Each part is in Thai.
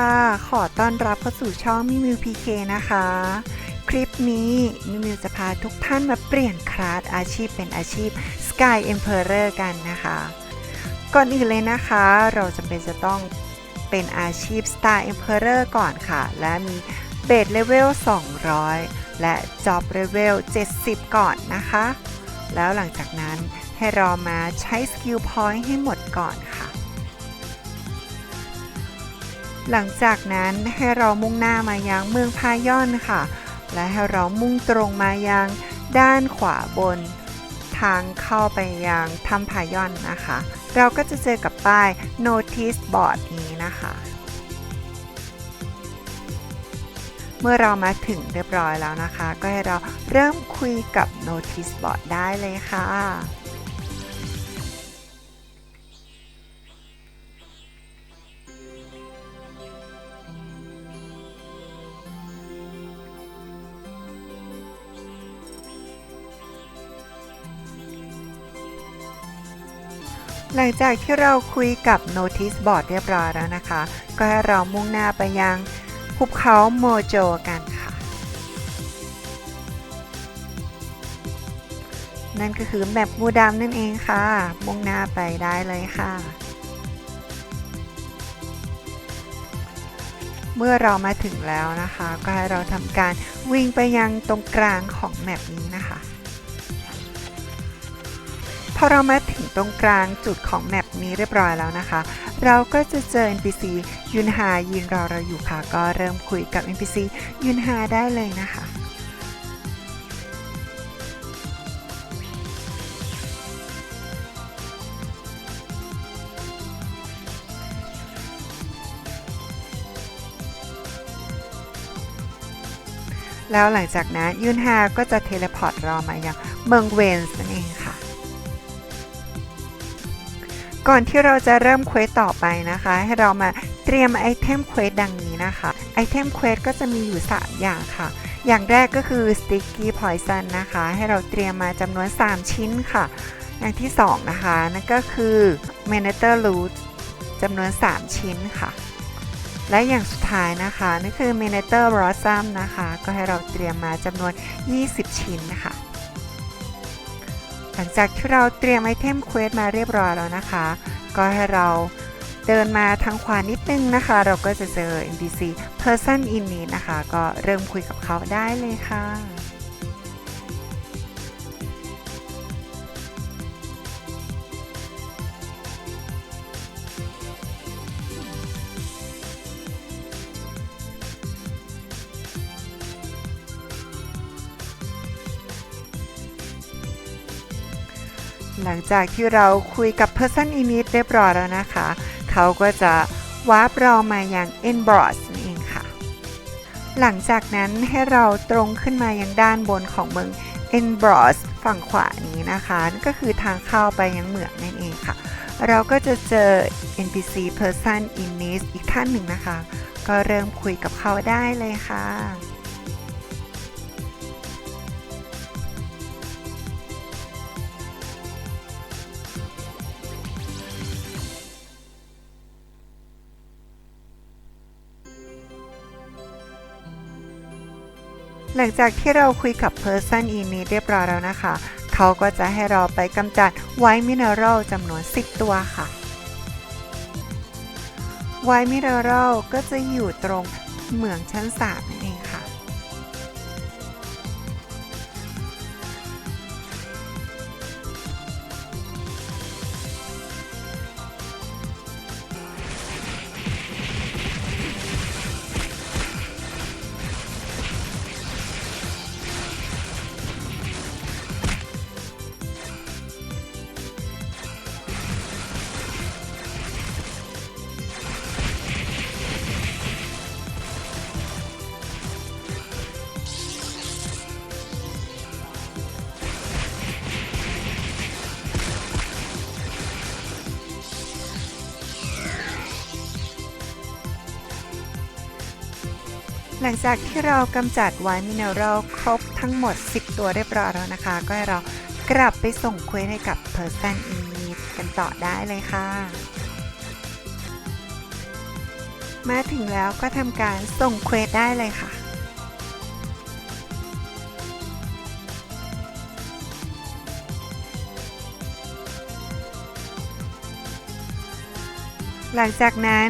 ค่ะ ขอต้อนรับเข้าสู่ช่องมิมิวพีเคนะคะ คลิปนี้มิมิวจะพาทุกท่านมาเปลี่ยนคลาสอาชีพเป็นอาชีพ Sky Emperor กันนะคะ ก่อนอื่นเลยนะคะ เราจำเป็นจะต้องเป็นอาชีพ Star Emperor ก่อนค่ะ และมีเบสเลเวล 200 และ Job Level 70 ก่อนนะคะ แล้วหลังจากนั้นให้เรามาใช้สกิลพอยต์ให้หมดก่อนค่ะ หลังจากนั้นให้เรามุ่งหน้ามายังเมืองพายอนค่ะ และให้เรามุ่งตรงมายังด้านขวาบน ทางเข้าไปยังถ้ำพายอนนะคะ เราก็จะเจอกับป้าย notice board นี้นะคะ เมื่อเรามาถึงเรียบร้อยแล้วนะคะ ก็ให้เราเริ่มคุยกับ notice board ได้เลยค่ะ หลังจากที่เราคุยกับ Notice Board เรียบร้อยแล้วนะคะ ก็ให้เรามุ่งหน้าไปยังภูเขาโมโจกันค่ะ นั่นก็คือแมปงูดำนั่นเองค่ะ มุ่งหน้าไปได้เลยค่ะ เมื่อเรามาถึงแล้วนะคะ ก็ให้เราทำการวิ่งไปยังตรงกลางของแมปนี้นะคะ พอเรามาถึงตรงกลางจุดของแมปนี้เรียบร้อยแล้วนะคะ เราก็จะเจอ NPC ยุนฮายืนรอเราอยู่ค่ะ ก็เริ่มคุยกับ NPC ยุนฮาได้เลยนะคะแล้วหลังจากนั้นยุนฮาก็จะเทเลพอร์ตเรามายังเมืองเวนส์นั่นเอง ก่อนที่เราจะเริ่มเควสต่อไปนะคะ ให้เรามาเตรียมไอเทมเควสดังนี้นะคะไอเทมเควสก็จะมีอยู่ 3 อย่างค่ะ อย่างแรกก็คือ sticky poison นะคะ ให้เราเตรียมมาจำนวน 3 ชิ้นค่ะ อย่างที่ 2 นะคะ นั่นก็คือ m a n e t e r root จำนวน 3 ชิ้นค่ะ และอย่างสุดท้ายนะคะนั่นคือ m a n e t e r blossom นะคะ ก็ให้เราเตรียมมาจำนวน 20 ชิ้นนะคะ ลังจากที่เราเตรียมไอเทมเควสมาเรียบร้อยแล้วนะคะ ก็ให้เราเดินมาทางขวานิดนึงนะคะ เราก็จะเจอ NPC person in need นะคะ ก็เริ่มคุยกับเขาได้เลยค่ะ หลังจากที่เราคุยกับ Person in Need เรียบร้อยแล้วนะคะ เขาก็จะวาร์ปเรามาอยัง e n b r o s นั่นเองค่ะ หลังจากนั้นให้เราตรงขึ้นมายังด้านบนของเมือง e n b r o s ฝั่งขวานี้นะคะนก็คือทางเข้าไปยังเหมืองนั่นเองค่ะ เราก็จะเจอ NPC Person in Need อีกท่านหนึ่งนะคะ ก็เริ่มคุยกับเขาได้เลยค่ะ หลังจากที่เราคุยกับ Person in Need เรียบร้อยแล้วนะคะ เขาก็จะให้เราไปกำจัดไวท์มิเนอรัลจำนวน 10 ตัวค่ะไวท์มิเนอรัลก็จะอยู่ตรงเหมืองชั้น 3 ลังจากที่เรากำจัดไวมิเนอรัลครบทั้งหมด 10 ตัวเรียบร้อยแล้วนะคะ ก็ให้เรากลับไปส่งเควสให้กับ Person in Need กันต่อได้เลยค่ะ มาถึงแล้วก็ทำการส่งเควสได้เลยค่ะหลังจากนั้น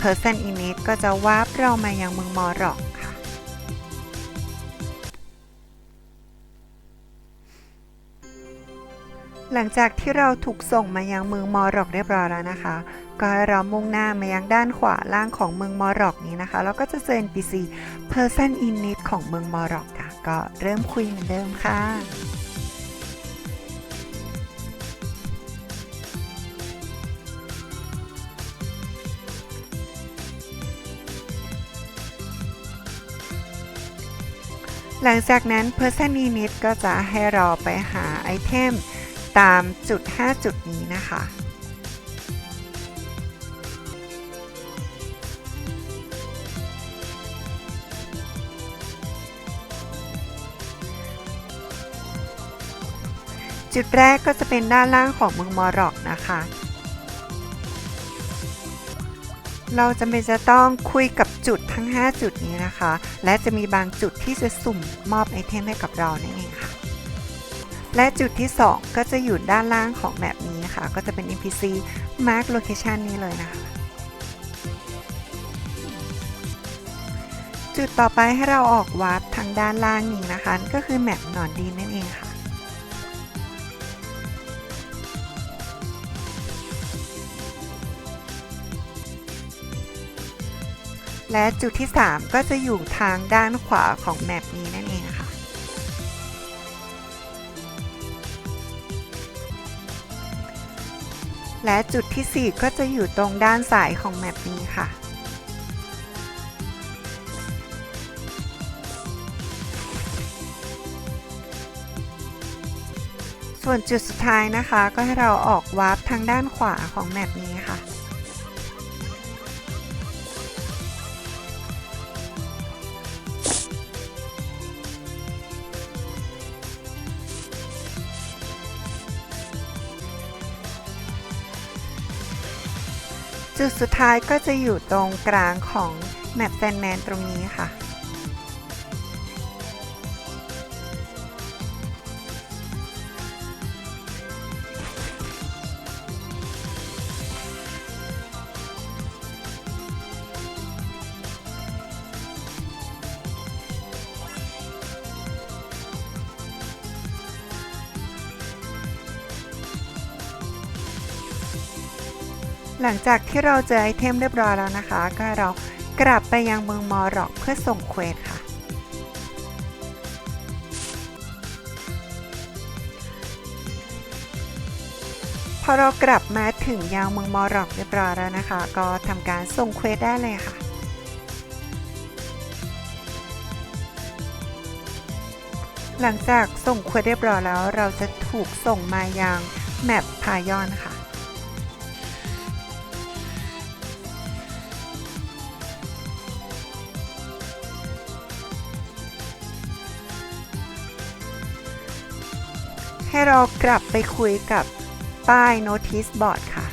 Person Init ก็จะวาร์ปเรามายังเมืองมอร็อก หลังจากที่เราถูกส่งมายังเมืองมอร็อกเรียบร้อยแล้วนะคะ ก็ให้เรามุ่งหน้ามายังด้านขวาล่างของเมืองมอร็อกนี้นะคะ แล้วก็จะเจอ NPC Person Init ของเมืองมอร็อกค่ะ ก็เริ่มคุยเหมือนเดิมค่ะหลังจากนั้น Person Init ก็จะให้เราไปหาไอเทม ตามจุด 5 จุดนี้นะคะ จุดแรกก็จะเป็นด้านล่างของเมืองมอร็อกนะคะ เราจะเป็นจะต้องคุยกับจุดทั้ง 5 จุดนี้นะคะ และจะมีบางจุดที่จะสุ่มมอบไอเทมให้กับเรานั่นเองค่ะ และจุดที่ 2 ก็จะอยู่ด้านล่างของแบบนี้ค่ะก็จะเป็น NPC Mark Location นี้เลยนะคะ จุดต่อไปให้เราออกวาร์ปทางด้านล่างนี้นะคะ ก็คือแมปหนอนดีนนั่นเองค่ะและจุดที่ 3 ก็จะอยู่ทางด้านขวาของแมปนี้นั่นเอง และจุดที่ 4 ก็จะอยู่ตรงด้านสายของแมปนี้ค่ะ ส่วนจุดสุดท้ายนะคะ ก็ให้เราออกวาร์ปทางด้านขวาของแมปนี้ค่ะ จุดสุดท้ายก็จะอยู่ตรงกลางของแมปแซนแมนตรงนี้ค่ะ หลังจากที่เราเจอไอเทมเรียบร้อยแล้วนะคะ ก็เรากลับไปยังเมืองมอร็อกเพื่อส่งเควสค่ะ พอเรากลับมาถึงยังเมืองมอร็อกเรียบร้อยแล้วนะคะ ก็ทำการส่งเควสได้เลยค่ะหลังจากส่งเควสเรียบร้อยแล้ว เราจะถูกส่งมายังแมปพายอนค่ะ ให้เรากลับไปคุยกับป้าย Notice Board ค่ะ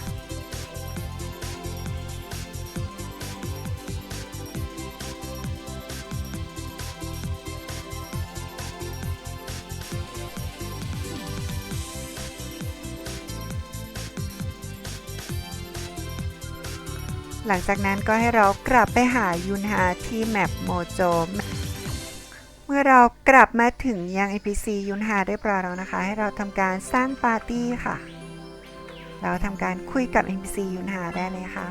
หลังจากนั้นก็ให้เรากลับไปหายุนฮาที่แมปโมโจ เมื่อเรากลับมาถึงยัง NPC ยุนฮาเรียบร้อยแล้วนะคะ ให้เราทำการสร้างปาร์ตี้ค่ะ เราทำการคุยกับ NPC ยุนฮาได้เลยค่ะ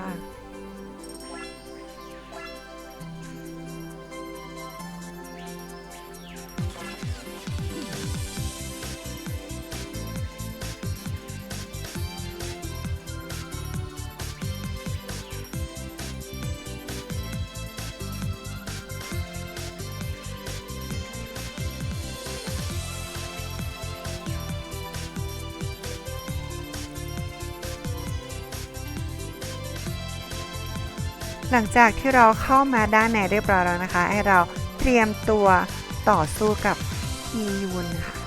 หลังจากที่เราเข้ามาด้านในเรียบร้อยแล้วนะคะ ให้เราเตรียมตัวต่อสู้กับฮียุนค่ะ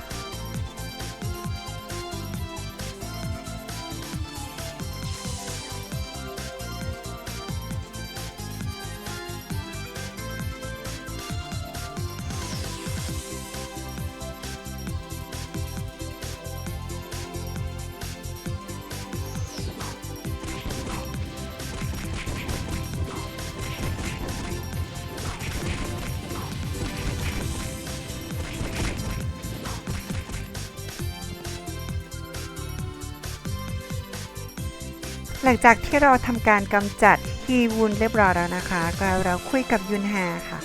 ลังจากที่เราทำการกำจัดฮีวูนเรียบร้อยแล้วนะคะ ก็เราคุยกับยุนฮาค่ะ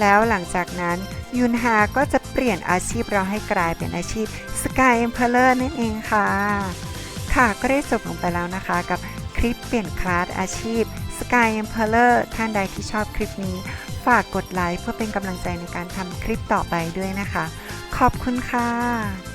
แล้วหลังจากนั้น ยุนฮาก็จะเปลี่ยนอาชีพเราให้กลายเป็นอาชีพ Sky Emperor นั่นเองค่ะ ค่ะก็ได้จบลงไปแล้วนะคะกับคลิปเปลี่ยนคลาสอาชีพ Sky Emperor ท่านใดที่ชอบคลิปนี้ ฝากกดไลค์เพื่อเป็นกำลังใจในการทำคลิปต่อไปด้วยนะคะ ขอบคุณค่ะ